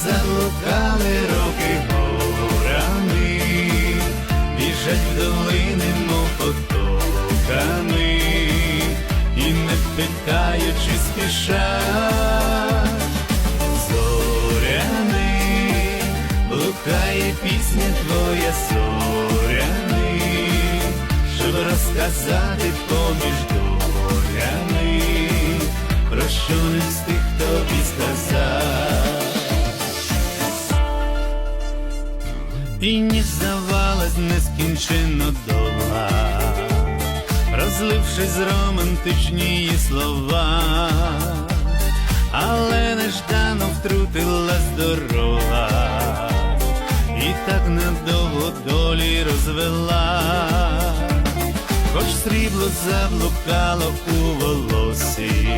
заблукали роки горами, біжать в долини, мов потоками, і не питаючи спішать, зоряний, блукає пісня твоя зоряний, щоб розказати поміж долями, про що не встиг тобі сказати. І ніч здавалась нескінченно довга, розлившись романтичні слова, але неждано втрутилась дорога, і так надовго долі розвела, хоч срібло заблукало у волосі,